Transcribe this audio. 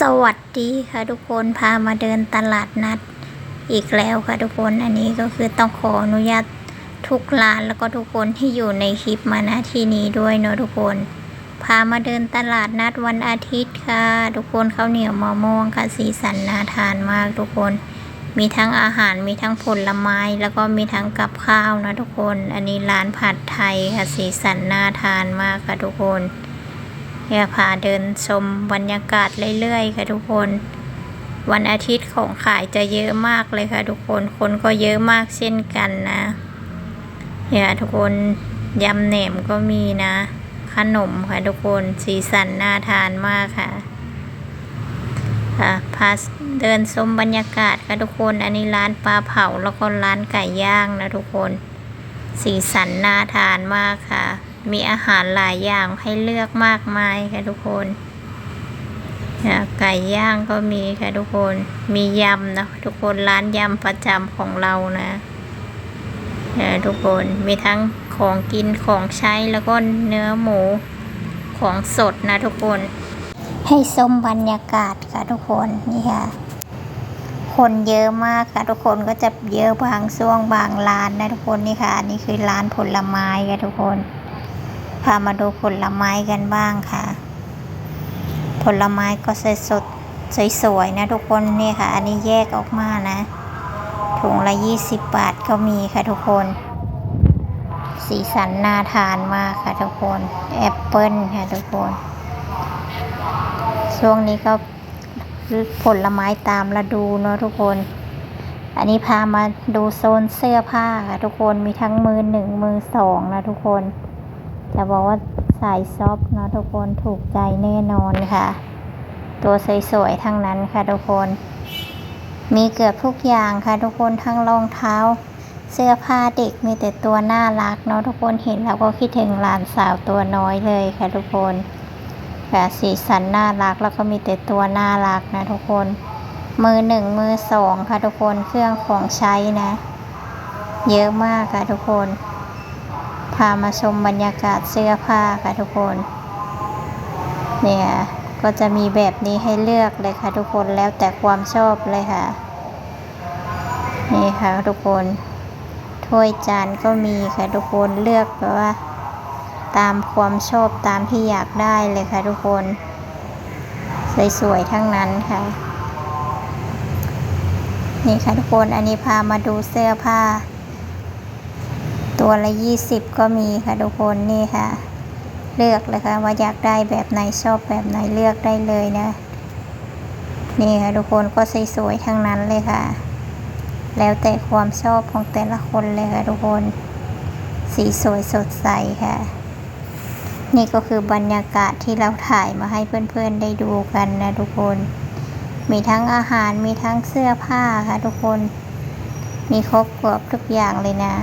สวัสดีค่ะทุกคนพามาเดินตลาดนัดอีกแล้วค่ะทุกคนอันนี้ก็คือต้องขออนุญาตทุกร้านแล้วก็ทุกคนที่อยู่ในคลิปมาณที่นี้ด้วยเนาะทุกคน พามาเดินตลาดนัดวันอาทิตย์ค่ะ ทุกคนข้าวเหนียวมะม่วงค่ะสีสันน่าทานมากทุกคน มีทั้งอาหารมีทั้งผลไม้แล้วก็มีทั้งกับข้าวนะทุกคน อันนี้ร้านผัดไทยค่ะสีสันน่าทานมากค่ะทุกคน เนี่ยพาเดินชมบรรยากาศเรื่อยๆค่ะทุกคน วันอาทิตย์ของขายจะเยอะมากเลยค่ะทุกคน คนก็เยอะมากเช่นกันนะเนี่ยทุกคนยำแหนมก็มีนะ ขนมค่ะทุกคนสีสันน่าทานมากค่ะค่ะพาเดินชมบรรยากาศค่ะทุกคน อันนี้ร้านปลาเผาแล้วก็ร้านไก่ย่างนะทุกคน สีสันน่าทานมากค่ะ มีอาหารหลายอย่างให้เลือกมากมายค่ะทุกคนไก่ย่างก็มีค่ะทุกคน มียำนะทุกคนร้านยำประจำของเรานะเนี่ยทุกคนมีทั้งของกินของใช้แล้วก็เนื้อหมูของสดนะทุกคน ให้ชมบรรยากาศค่ะทุกคนนี่ค่ะ คนเยอะมากค่ะทุกคนก็จะเยอะบางช่วงบางร้านนะทุกคนนี่ค่ะอันนี่คือร้านผลไม้ค่ะทุกคน พามาดูผลไม้กันบ้างค่ะ ผลไม้ก็สดสดสวยๆนะทุกคนนี่ค่ะ อันนี้แยกออกมานะถุงละยี่สิบบาทก็มีค่ะทุกคน สีสันน่าทานมากค่ะทุกคนแอปเปิ้ลค่ะทุกคน ช่วงนี้ก็ผลไม้ตามฤดูเนาะทุกคน อันนี้พามาดูโซนเสื้อผ้าค่ะทุกคนมีทั้งมือหนึ่งมือสองนะทุกคน จะบอกว่าสายซอฟเนาะทุกคนถูกใจแน่นอนค่ะ ตัวสวยๆทั้งนั้นค่ะทุกคน มีเกือบทุกอย่างค่ะทุกคนทั้งรองเท้า เสื้อผ้าเด็กมีแต่ตัวน่ารักเนาะทุกคนเห็นแล้วก็คิดถึงหลานสาวตัวน้อยเลยค่ะทุกคนค่ะสีสันน่ารักแล้วก็มีแต่ตัวน่ารักนะทุกคน มือหนึ่งมือสองค่ะทุกคนเครื่องของใช้นะ เยอะมากค่ะทุกคน พามาชมบรรยากาศเสื้อผ้าค่ะทุกคน เนี่ยก็จะมีแบบนี้ให้เลือกเลยค่ะทุกคนแล้วแต่ความชอบเลยค่ะ นี่ค่ะทุกคนถ้วยจานก็มีค่ะทุกคนเลือกแบบว่า ตามความชอบตามที่อยากได้เลยค่ะทุกคน สวยๆทั้งนั้นค่ะ นี่ค่ะทุกคนอันนี้พามาดูเสื้อผ้า ตัวละยี่สิบก็มีค่ะทุกคนนี่ค่ะ เลือกเลยค่ะว่าอยากได้แบบไหนชอบแบบไหนเลือกได้เลยนะ นี่ค่ะทุกคนก็สวยๆทั้งนั้นเลยค่ะ แล้วแต่ความชอบของแต่ละคนเลยค่ะทุกคน สีสวยสดใสค่ะ นี่ก็คือบรรยากาศที่เราถ่ายมาให้เพื่อนๆได้ดูกันนะทุกคน มีทั้งอาหารมีทั้งเสื้อผ้าค่ะทุกคน มีครบเกือบทุกอย่างเลยนะ